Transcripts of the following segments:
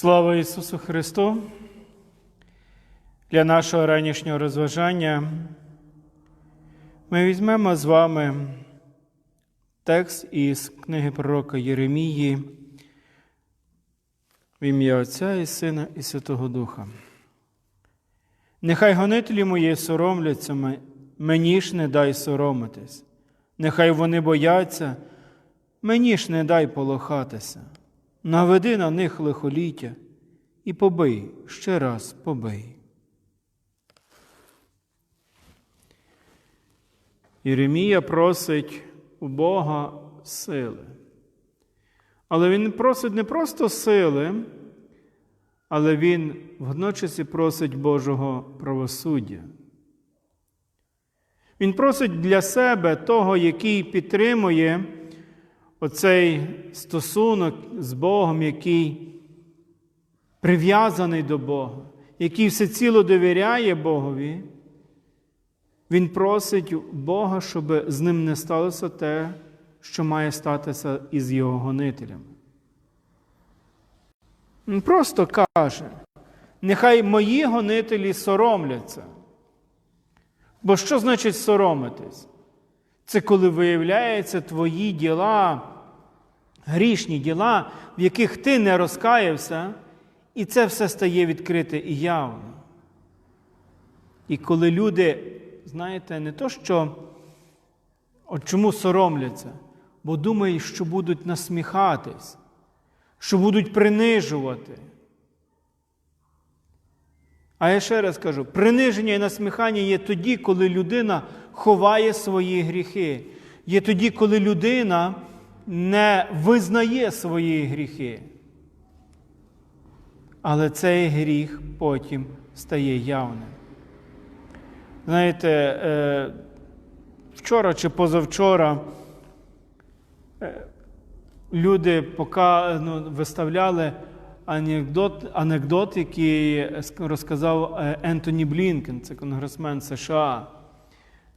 Слава Ісусу Христу! Для нашого ранішнього розважання ми візьмемо з вами текст із книги пророка Єремії в ім'я Отця і Сина і Святого Духа. Нехай гонителі мої соромляться, мені ж не дай соромитись. Нехай вони бояться, мені ж не дай полохатися. Наведи на них лихоліття і побий, ще раз побий. Єремія просить у Бога сили. Але він просить не просто сили, але він водночас і просить Божого правосуддя. Він просить для себе того, який підтримує оцей стосунок з Богом, який прив'язаний до Бога, який всеціло довіряє Богові, він просить Бога, щоб з ним не сталося те, що має статися із його гонителями. Він просто каже, нехай мої гонителі соромляться. Бо що значить соромитись? Це коли виявляються твої діла, грішні діла, в яких ти не розкаявся, і це все стає відкрите і явно. І коли люди, знаєте, не то, що от чому соромляться, бо думають, що будуть насміхатись, що будуть принижувати. А я ще раз кажу: приниження і насміхання є тоді, коли людина ховає свої гріхи. Є тоді, коли людина не визнає свої гріхи. Але цей гріх потім стає явним. Знаєте, е, вчора чи позавчора е, люди пока, ну, виставляли анекдот, анекдот, який розказав е, Ентоні Блінкен, це конгресмен США.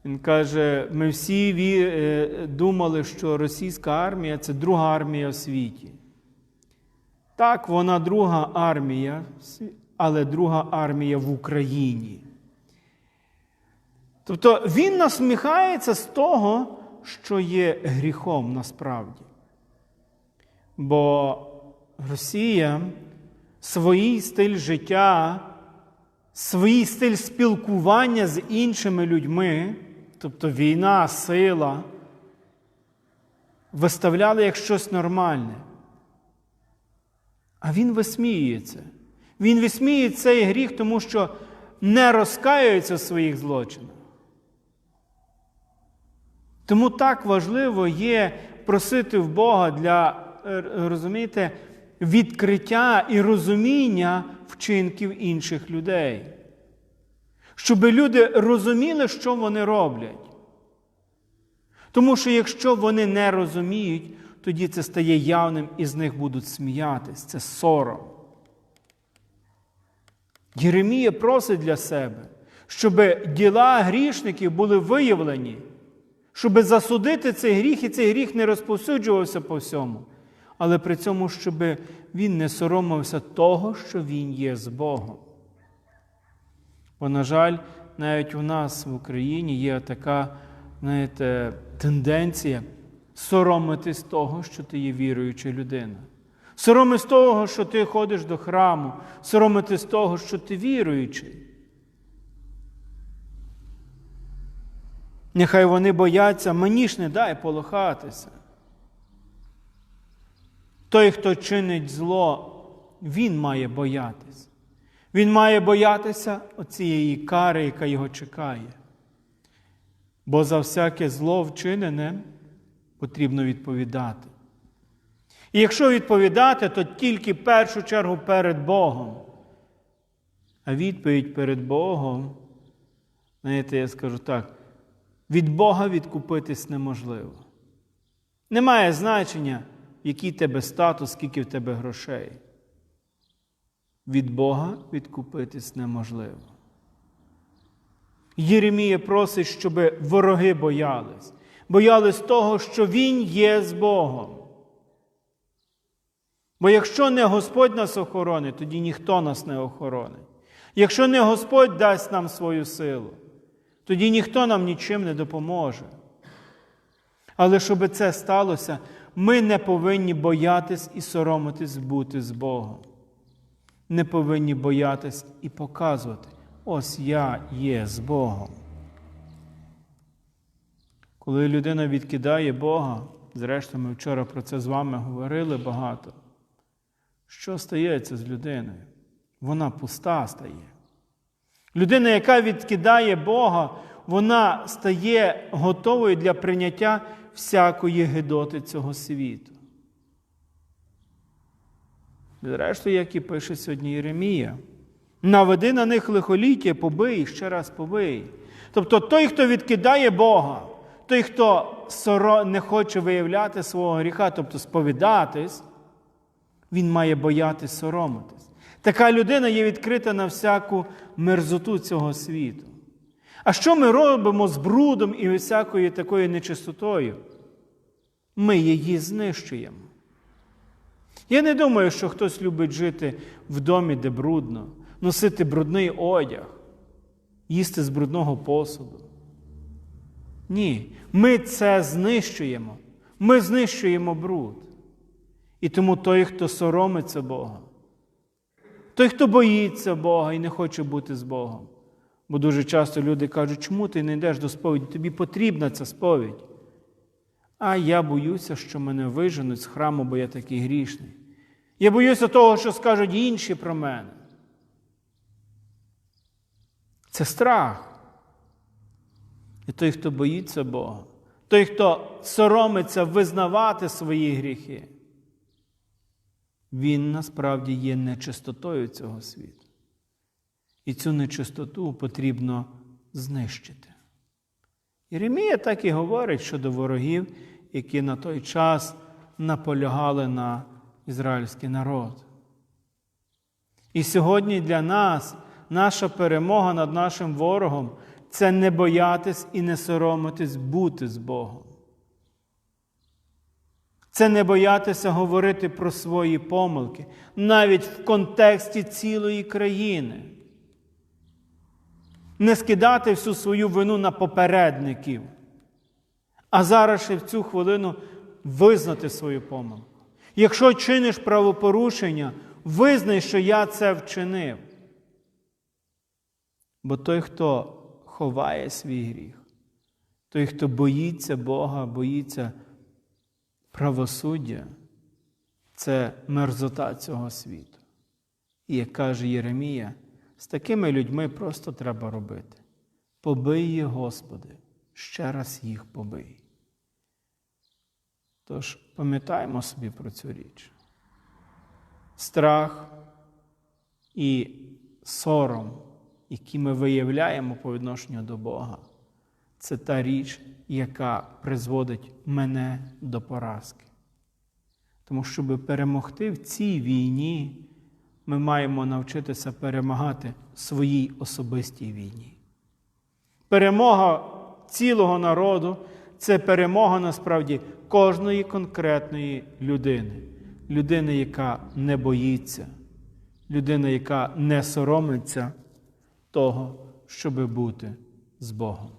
Він каже: ми всі е, думали, що російська армія це друга армія в світі. Так, вона друга армія, але друга армія в Україні. Тобто він насміхається з того, що є гріхом насправді. Бо Росія свій стиль життя, свій стиль спілкування з іншими людьми, тобто війна, сила, виставляли як щось нормальне. А він висміюється. Він висміює цей гріх, тому що не розкаюється в своїх злочинах. Тому так важливо є просити в Бога для, е, розумієте, відкриття і розуміння вчинків інших людей. Щоб люди розуміли, що вони роблять. Тому що якщо вони не розуміють, тоді це стає явним і з них будуть сміятись. Це сором. Єремія просить для себе, щоб діла грішників були виявлені, щоб засудити цей гріх, і цей гріх не розповсюджувався по всьому, але при цьому, щоб він не соромився того, що він є з Богом. Бо, на жаль, навіть у нас в Україні є така, знаєте, тенденція соромитись того, що ти є віруюча людина. Соромитись того, що ти ходиш до храму, соромитись того, що ти віруючий. Нехай вони бояться, мені ж не дай полохатися. Той, хто чинить зло, він має боятися. Він має боятися оцієї кари, яка його чекає. Бо за всяке зло вчинене потрібно відповідати. І якщо відповідати, то тільки в першу чергу перед Богом. А відповідь перед Богом, знаєте, я скажу так, від Бога відкупитись неможливо. Немає значення, який тебе статус, скільки в тебе грошей. Від Бога відкупитись неможливо. Єремія просить, щоб вороги боялись, боялись того, що Він є з Богом. Бо якщо не Господь нас охоронить, тоді ніхто нас не охоронить. Якщо не Господь дасть нам свою силу, тоді ніхто нам нічим не допоможе. Але щоб це сталося, ми не повинні боятись і соромитись бути з Богом. Не повинні боятись і показувати, ось я є з Богом. Коли людина відкидає Бога, зрештою, ми вчора про це з вами говорили багато, що стається з людиною? Вона пуста стає. Людина, яка відкидає Бога, вона стає готовою для прийняття всякої гидоти цього світу. Зрештою, як і пише сьогодні Єремія, наведи на них лихоліття, побий, ще раз побий. Тобто той, хто відкидає Бога, той, хто не хоче виявляти свого гріха, тобто сповідатись, він має боятись соромитись. Така людина є відкрита на всяку мерзоту цього світу. А що ми робимо з брудом і всякою такою нечистотою? Ми її знищуємо. Я не думаю, що хтось любить жити в домі, де брудно, носити брудний одяг, їсти з брудного посуду. Ні, ми це знищуємо. Ми знищуємо бруд. І тому той, хто соромиться Бога, той, хто боїться Бога і не хоче бути з Богом. Бо дуже часто люди кажуть, чому ти не йдеш до сповіді? Тобі потрібна ця сповідь. А я боюся, що мене виженуть з храму, бо я такий грішний. Я боюся того, що скажуть інші про мене. Це страх. І той, хто боїться Бога, той, хто соромиться визнавати свої гріхи, він насправді є нечистотою цього світу. І цю нечистоту потрібно знищити. Єремія так і говорить щодо ворогів, які на той час наполягали на ізраїльський народ. І сьогодні для нас наша перемога над нашим ворогом це не боятись і не соромитись бути з Богом. Це не боятися говорити про свої помилки, навіть в контексті цілої країни. Не скидати всю свою вину на попередників, а зараз ще в цю хвилину визнати свою помилку. Якщо чиниш правопорушення, визнай, що я це вчинив. Бо той, хто ховає свій гріх, той, хто боїться Бога, боїться правосуддя, це мерзота цього світу. І як каже Єремія, з такими людьми просто треба робити. Побий Господи, ще раз їх побий. Тож пам'ятаємо собі про цю річ. Страх і сором, які ми виявляємо по відношенню до Бога, це та річ, яка призводить мене до поразки. Тому, щоб перемогти в цій війні, ми маємо навчитися перемагати своїй особистій війні. Перемога цілого народу це перемога насправді кожної конкретної людини, людини, яка не боїться, людина, яка не соромиться того, щоби бути з Богом.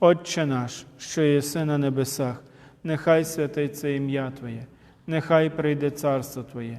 Отче наш, що єси на небесах, нехай святиться ім'я Твоє, нехай прийде царство Твоє,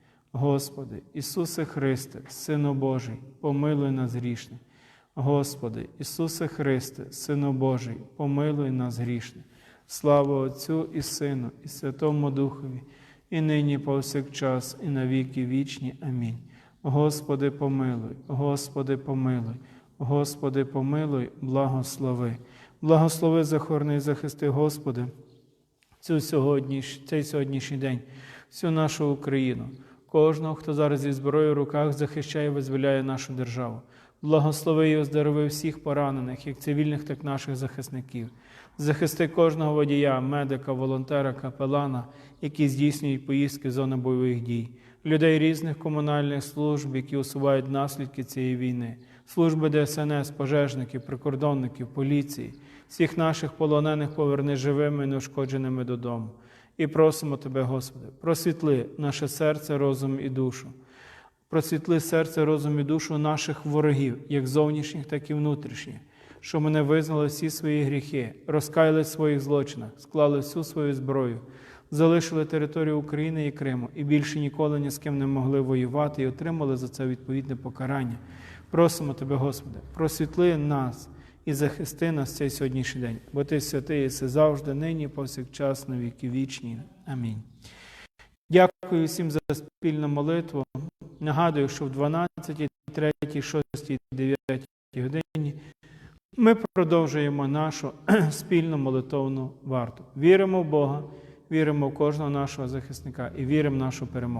Господи, Ісусе Христе, Сину Божий, помилуй нас грішних. Господи, Ісусе Христе, Сину Божий, помилуй нас грішних. Слава Отцю і Сину, і Святому Духові, і нині повсякчас, і на віки вічні. Амінь. Господи, помилуй, Господи, помилуй, Господи, помилуй, благослови. Благослови, захорони, і захисти, Господи, цю сьогодні, цей сьогоднішній день, всю нашу Україну, кожного, хто зараз зі зброєю в руках захищає і визволяє нашу державу. Благослови і оздорови всіх поранених, як цивільних, так і наших захисників. Захисти кожного водія, медика, волонтера, капелана, які здійснюють поїздки в зони бойових дій, людей різних комунальних служб, які усувають наслідки цієї війни, служби ДСНС, пожежників, прикордонників, поліції, всіх наших полонених поверни живими і неушкодженими додому. І просимо Тебе, Господи, просвітли наше серце, розум і душу. Просвітли серце, розум і душу наших ворогів, як зовнішніх, так і внутрішніх, що мене визнали всі свої гріхи, розкаяли в своїх злочинах, склали всю свою зброю, залишили територію України і Криму і більше ніколи ні з ким не могли воювати і отримали за це відповідне покарання. Просимо Тебе, Господи, просвітли нас і захисти нас цей сьогоднішній день, бо Ти святий єси завжди, нині, повсякчас, на віки вічні. Амінь. Дякую всім за спільну молитву. Нагадую, що в 12, 3, 6, 9 годині ми продовжуємо нашу спільну молитовну варту. Віримо в Бога, віримо в кожного нашого захисника і віримо в нашу перемогу.